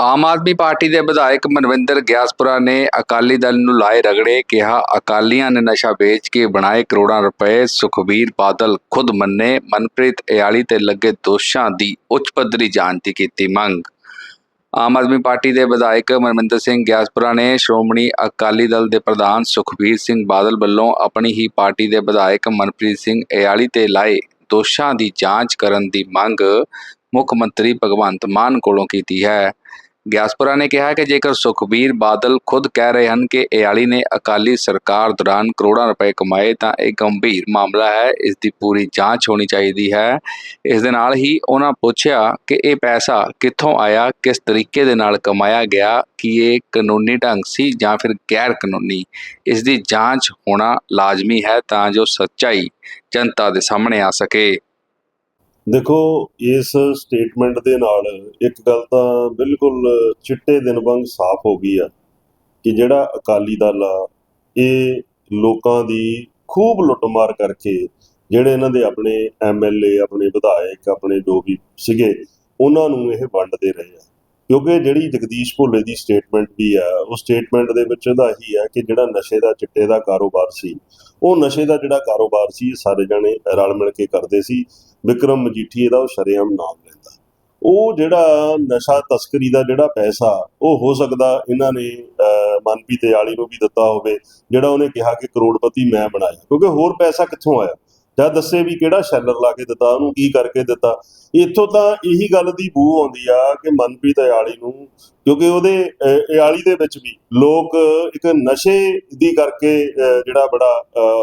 Aam Aadmi party ਦੇ ਵਿਧਾਇਕ ਮਨਵਿੰਦਰ ਗਿਆਸਪੁਰਾ ਨੇ ਅਕਾਲੀ ਦਲ ਨੂੰ ਲਾਏ ਰਗੜੇ ਕਿਹਾ, ਅਕਾਲੀਆਂ ਨੇ ਨਸ਼ਾ ਵੇਚ ਕੇ ਬਣਾਏ ਕਰੋੜਾਂ ਰੁਪਏ, ਸੁਖਬੀਰ ਬਾਦਲ ਖੁਦ ਮੰਨੇ, ਮਨਪ੍ਰੀਤ ਇਆਲੀ ਤੇ ਲੱਗੇ ਦੋਸ਼ਾਂ ਦੀ ਉੱਚ ਪੱਧਰੀ ਜਾਂਚ ਦੀ ਕੀਤੀ ਮੰਗ। ਆਮ ਆਦਮੀ ਪਾਰਟੀ ਦੇ ਵਿਧਾਇਕ ਮਨਵਿੰਦਰ ਸਿੰਘ ਗਿਆਸਪੁਰਾ ਨੇ ਸ਼੍ਰੋਮਣੀ ਅਕਾਲੀ ਦਲ ਦੇ ਪ੍ਰਧਾਨ ਸੁਖਬੀਰ ਸਿੰਘ ਬਾਦਲ ਵੱਲੋਂ ਆਪਣੀ ਹੀ ਪਾਰਟੀ ਦੇ ਵਿਧਾਇਕ ਮਨਪ੍ਰੀਤ ਸਿੰਘ ਇਆਲੀ ਤੇ ਲਾਏ ਦੋਸ਼ਾਂ ਦੀ ਜਾਂਚ ਕਰਨ ਦੀ ਮੰਗ ਮੁੱਖ ਮੰਤਰੀ ਭਗਵੰਤ ਮਾਨ ਕੋਲੋਂ ਕੀਤੀ ਹੈ। ਗਿਆਸਪੁਰਾ ਨੇ ਕਿਹਾ ਕਿ ਜੇਕਰ ਸੁਖਬੀਰ ਬਾਦਲ ਖੁਦ ਕਹਿ ਰਹੇ ਹਨ ਕਿ ਇਆਲੀ ਨੇ ਅਕਾਲੀ ਸਰਕਾਰ ਦੌਰਾਨ ਕਰੋੜਾਂ ਰੁਪਏ ਕਮਾਏ ਤਾਂ ਇਹ ਗੰਭੀਰ ਮਾਮਲਾ ਹੈ, ਇਸ ਦੀ ਪੂਰੀ ਜਾਂਚ ਹੋਣੀ ਚਾਹੀਦੀ ਹੈ। ਇਸ ਦੇ ਨਾਲ ਹੀ ਉਹਨਾਂ ਪੁੱਛਿਆ ਕਿ ਇਹ ਪੈਸਾ ਕਿੱਥੋਂ ਆਇਆ, ਕਿਸ ਤਰੀਕੇ ਦੇ ਨਾਲ ਕਮਾਇਆ ਗਿਆ, ਕਿ ਇਹ ਕਾਨੂੰਨੀ ਢੰਗ ਸੀ ਜਾਂ ਫਿਰ ਗੈਰ ਕਾਨੂੰਨੀ। ਇਸ ਦੀ ਜਾਂਚ ਹੋਣਾ ਲਾਜ਼ਮੀ ਹੈ ਤਾਂ ਜੋ ਸੱਚਾਈ ਜਨਤਾ ਦੇ ਸਾਹਮਣੇ ਆ ਸਕੇ। ਦੇਖੋ, ਇਸ ਸਟੇਟਮੈਂਟ ਦੇ ਨਾਲ ਇੱਕ ਗੱਲ ਤਾਂ ਬਿਲਕੁਲ ਚਿੱਟੇ ਦਿਨ ਵਾਂਗ ਸਾਫ਼ ਹੋ ਗਈ ਆ ਕਿ ਜਿਹੜਾ ਅਕਾਲੀ ਦਲ ਆ, ਇਹ ਲੋਕਾਂ ਦੀ ਖੂਬ ਲੁੱਟਮਾਰ ਕਰਕੇ ਜਿਹੜੇ ਇਹਨਾਂ ਦੇ ਆਪਣੇ ਐਮਐਲਏ ਆਪਣੇ ਵਿਧਾਇਕ, ਆਪਣੇ ਜੋ ਵੀ ਸੀਗੇ, ਉਹਨਾਂ ਨੂੰ ਇਹ ਵੰਡਦੇ ਰਹੇ ਆ। ਕਿਉਂਕਿ ਜਿਹੜੀ ਜਗਦੀਸ਼ ਭੋਲੇ ਦੀ ਸਟੇਟਮੈਂਟ ਵੀ ਆ ਉਹ ਸਟੇਟਮੈਂਟ ਦੇ ਵਿੱਚ ਉਹਦਾ ਇਹੀ ਆ ਕਿ ਜਿਹੜਾ ਨਸ਼ੇ ਦਾ ਚਿੱਟੇ ਦਾ ਕਾਰੋਬਾਰ ਸੀ ਉਹ ਨਸ਼ੇ ਦਾ ਜਿਹੜਾ ਕਾਰੋਬਾਰ ਸੀ ਇਹ ਸਾਰੇ ਜਣੇ ਰਲ ਮਿਲ ਕੇ ਕਰਦੇ ਸੀ ਵਿਕਰਮ ਮਜੀਠੀ ਇਹਦਾ ਉਹ ਸ਼ਰੇਆਮ ਨਾਮ ਲੈਂਦਾ। ਉਹ ਜਿਹੜਾ ਨਸ਼ਾ ਤਸਕਰੀ ਦਾ ਜਿਹੜਾ ਪੈਸਾ ਉਹ ਹੋ ਸਕਦਾ ਇਹਨਾਂ ਨੇ ਅਹ, ਮਨਪ੍ਰੀਤ ਆਲੀ ਨੂੰ ਵੀ ਦਿੱਤਾ ਹੋਵੇ ਜਿਹੜਾ ਉਹਨੇ ਕਿਹਾ ਕਿ ਕਰੋੜਪਤੀ ਮੈਂ ਬਣਾਇਆ ਕਿਉਂਕਿ ਹੋਰ ਪੈਸਾ ਕਿੱਥੋਂ ਆਇਆ? ਜਾਂ ਦੱਸੇ ਵੀ ਕਿਹੜਾ ਸ਼ੈਲਰ ਲਾ ਕੇ ਦਿੱਤਾ ਉਹਨੂੰ ਕੀ ਕਰਕੇ ਦਿੱਤਾ ਇੱਥੋਂ ਤਾਂ ਇਹੀ ਗੱਲ ਦੀ ਬੂ ਆਉਂਦੀ ਆ ਕਿ ਮਨਪ੍ਰੀਤ ਇਆਲੀ ਨੂੰ ਕਿਉਂਕਿ ਉਹਦੇ ਇਆਲੀ ਦੇ ਵਿੱਚ ਵੀ ਲੋਕ ਇੱਕ ਨਸ਼ੇ ਦੀ ਕਰਕੇ ਜਿਹੜਾ ਬੜਾ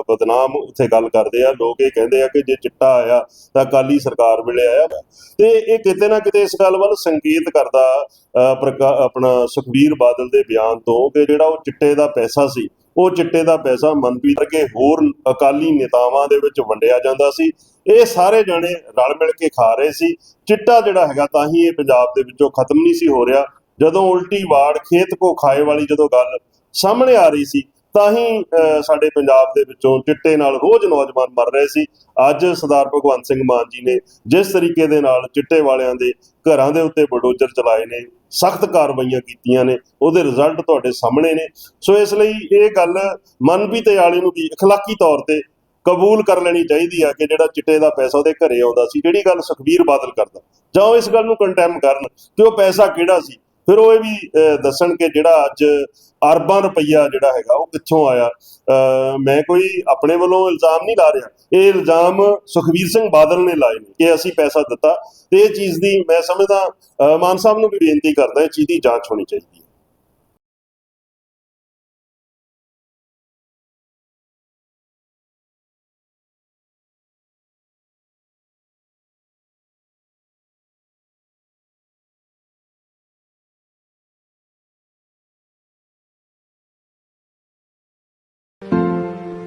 ਬਦਨਾਮ ਉੱਥੇ ਗੱਲ ਕਰਦੇ ਆ ਲੋਕ ਇਹ ਕਹਿੰਦੇ ਆ ਕਿ ਜੇ ਚਿੱਟਾ ਆਇਆ ਤਾਂ ਅਕਾਲੀ ਸਰਕਾਰ ਵੇਲੇ ਆਇਆ ਵਾ। ਤੇ ਇਹ ਕਿਤੇ ਨਾ ਕਿਤੇ ਇਸ ਗੱਲ ਵੱਲ ਸੰਕੇਤ ਕਰਦਾ ਅਹ, ਪ੍ਰਕਾ- ਆਪਣਾ ਸੁਖਬੀਰ ਬਾਦਲ ਦੇ ਬਿਆਨ ਤੋਂ ਕਿ ਜਿਹੜਾ ਉਹ ਚਿੱਟੇ ਦਾ ਪੈਸਾ ਸੀ ਉਹ ਚਿੱਟੇ ਦਾ ਪੈਸਾ ਮਨਪ੍ਰੀਤ ਵਰਗੇ ਹੋਰ ਅਕਾਲੀ ਨੇਤਾਵਾਂ ਦੇ ਵਿੱਚ ਵੰਡਿਆ ਜਾਂਦਾ ਸੀ। ਇਹ ਸਾਰੇ ਜਾਣੇ ਰਲ ਮਿਲ ਕੇ ਖਾ ਰਹੇ ਸੀ। ਚਿੱਟਾ ਜਿਹੜਾ ਹੈਗਾ ਤਾਂ ਹੀ ਇਹ ਪੰਜਾਬ ਦੇ ਵਿੱਚੋਂ ਖਤਮ ਨਹੀਂ ਸੀ ਹੋ ਰਿਹਾ। ਜਦੋਂ ਉਲਟੀ ਵਾੜ ਖੇਤ ਕੋ ਖਾਏ ਵਾਲੀ ਜਦੋਂ ਗੱਲ ਸਾਹਮਣੇ ਆ ਰਹੀ ਸੀ ਤਾਂ ਹੀ ਅਹ, ਸਾਡੇ ਪੰਜਾਬ ਦੇ ਵਿੱਚੋਂ ਚਿੱਟੇ ਨਾਲ ਰੋਜ਼ ਨੌਜਵਾਨ ਮਰ ਰਹੇ ਸੀ ਅੱਜ ਸਰਦਾਰ ਭਗਵੰਤ ਸਿੰਘ ਮਾਨ ਜੀ ਨੇ ਜਿਸ ਤਰੀਕੇ ਦੇ ਨਾਲ ਚਿੱਟੇ ਵਾਲਿਆਂ ਦੇ ਘਰਾਂ ਦੇ ਉੱਤੇ ਬਲਡੋਜ਼ਰ ਚਲਾਏ ਨੇ ਸਖਤ ਕਾਰਵਾਈਆਂ ਕੀਤੀਆਂ ਨੇ ਉਹਦੇ ਰਿਜ਼ਲਟ ਤੁਹਾਡੇ ਸਾਹਮਣੇ ਨੇ ਸੋ ਇਸ ਲਈ ਇਹ ਗੱਲ ਮਨਪ੍ਰੀਤ ਵਾਲੇ ਨੂੰ ਵੀ اخلاقی ਤੌਰ ਤੇ ਕਬੂਲ ਕਰ ਲੈਣੀ ਚਾਹੀਦੀ ਆ ਕਿ ਜਿਹੜਾ ਚਿੱਟੇ ਦਾ ਪੈਸਾ ਉਹਦੇ ਘਰੇ ਆਉਂਦਾ ਸੀ ਜਿਹੜੀ ਗੱਲ ਸੁਖਬੀਰ ਬਾਦਲ ਕਰਦਾ ਜਾਂ ਉਹ ਇਸ ਗੱਲ ਨੂੰ ਕੰਟੈਮ ਕਰਨ ਕਿ ਉਹ ਪੈਸਾ ਕਿਹੜਾ ਸੀ ਫਿਰ ਉਹ ਇਹ ਵੀ ਦੱਸਣ ਕਿ ਜਿਹੜਾ ਅੱਜ ਅਰਬਾਂ ਰੁਪਈਆ ਜਿਹੜਾ ਹੈਗਾ ਉਹ ਕਿੱਥੋਂ ਆਇਆ। ਮੈਂ ਕੋਈ ਆਪਣੇ ਵੱਲੋਂ ਇਲਜ਼ਾਮ ਨਹੀਂ ਲਾ ਰਿਹਾ। ਇਹ ਇਲਜ਼ਾਮ ਸੁਖਬੀਰ ਸਿੰਘ ਬਾਦਲ ਨੇ ਲਾਏ ਨੇ ਕਿ ਅਸੀਂ ਪੈਸਾ ਦਿੱਤਾ। ਤੇ ਇਹ ਚੀਜ਼ ਦੀ ਮੈਂ ਸਮਝਦਾ ਮਾਨ ਸਾਹਿਬ ਨੂੰ ਵੀ ਬੇਨਤੀ ਕਰਦਾ, ਇਹ ਚੀਜ਼ ਦੀ ਜਾਂਚ ਹੋਣੀ ਚਾਹੀਦੀ ਹੈ।